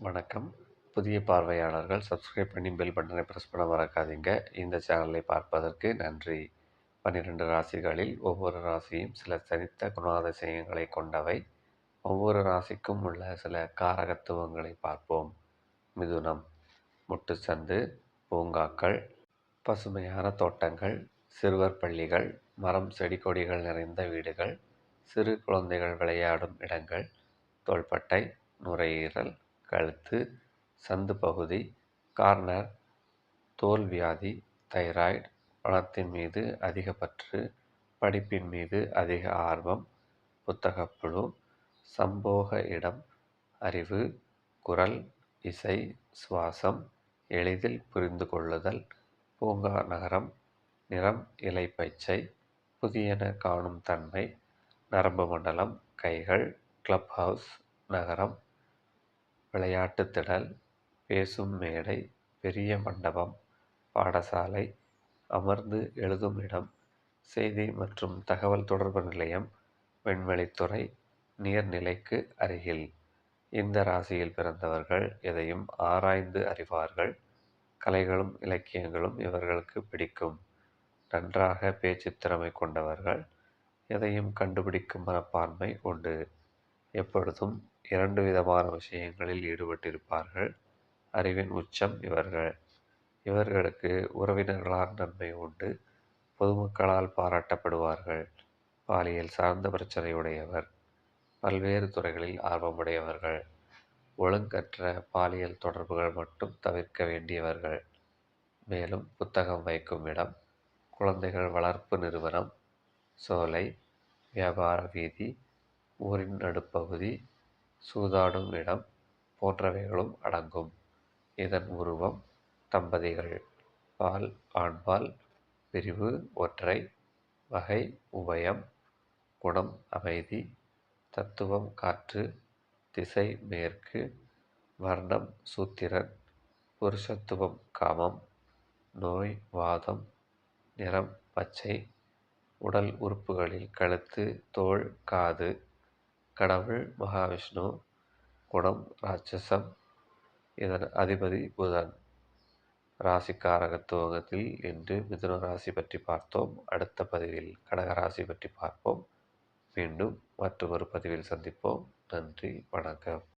வணக்கம். புதிய பார்வையாளர்கள் சப்ஸ்கிரைப் பண்ணி பெல் பட்டனை ப்ரெஸ் பண்ண மறக்காதீங்க. இந்த சேனலை பார்ப்பதற்கு நன்றி. பன்னிரெண்டு ராசிகளில் ஒவ்வொரு ராசியும் சில தனித்த குணாதிசயங்களை கொண்டவை. ஒவ்வொரு ராசிக்கும் உள்ள சில காரகத்துவங்களை பார்ப்போம். மிதுனம் முட்டுச்சந்து பூங்காக்கள் பசுமையான தோட்டங்கள் சிறுவர் பள்ளிகள் மரம் செடி கொடிகள் நிறைந்த வீடுகள் சிறு குழந்தைகள் விளையாடும் இடங்கள் தோள்பட்டை நுரையீரல் கழுத்து சந்து பகுதி கார்னர் தோல் வியாதி தைராய்டு பணத்தின் மீது அதிக பற்று படிப்பின் மீது அதிக ஆர்வம் புத்தகப்புழு சம்போக இடம் அறிவு குரல் இசை சுவாசம் எளிதில் புரிந்து கொள்ளுதல் பூங்கா நகரம் நிறம் இலை பச்சை புதியன காணும் தன்மை நரம்பு மண்டலம் கைகள் கிளப் ஹவுஸ் நகரம் விளையாட்டு திடல் பேசும் மேடை பெரிய மண்டபம் பாடசாலை அமர்ந்து எழுதும் இடம் செய்தி மற்றும் தகவல் தொடர்பு நிலையம் விண்வெளித்துறை நீர்நிலைக்கு அருகில். இந்த ராசியில் பிறந்தவர்கள் எதையும் ஆராய்ந்து அறிவார்கள். கலைகளும் இலக்கியங்களும் இவர்களுக்கு பிடிக்கும். நன்றாக பேச்சு திறமை கொண்டவர்கள் எதையும் கண்டுபிடிக்கும் மனப்பான்மை உண்டு. எப்பொழுதும் இரண்டு விதமான விஷயங்களில் ஈடுபட்டிருப்பார்கள். அறிவின் உச்சம் இவர்கள். இவர்களுக்கு உறவினர்களால் நன்மை உண்டு. பொதுமக்களால் பாராட்டப்படுவார்கள். பாலியல் சார்ந்த பிரச்சனையுடையவர். பல்வேறு துறைகளில் ஆர்வமுடையவர்கள். ஒழுங்கற்ற பாலியல் தொடர்புகள் மட்டும் தவிர்க்க வேண்டியவர்கள். மேலும் புத்தகம் வைக்கும் இடம் குழந்தைகள் வளர்ப்பு நிறுவனம் சோலை வியாபார வீதி ஊரின் நடுப்பகுதி சூதாடும் இடம் போன்றவைகளும் அடங்கும். இதன் உருவம் தம்பதிகள் பால் ஆண்பால் பிரிவு ஒற்றை வகை உபயம் குணம் அமைதி தத்துவம் காற்று திசை மேற்கு வர்ணம் சூத்திரன் புருஷத்துவம் காமம் நோய் வாதம் நிறம் பச்சை உடல் உறுப்புகளில் கழுத்து தோள் காது கடவுள் மகாவிஷ்ணு குணம் ராட்சசம் இதன் அதிபதி புதன். ராசிக்காரகத்துவத்தில் இன்று மிதுன ராசி பற்றி பார்த்தோம். அடுத்த பதிவில் கடகராசி பற்றி பார்ப்போம். மீண்டும் மற்றொரு பதிவில் சந்திப்போம். நன்றி வணக்கம்.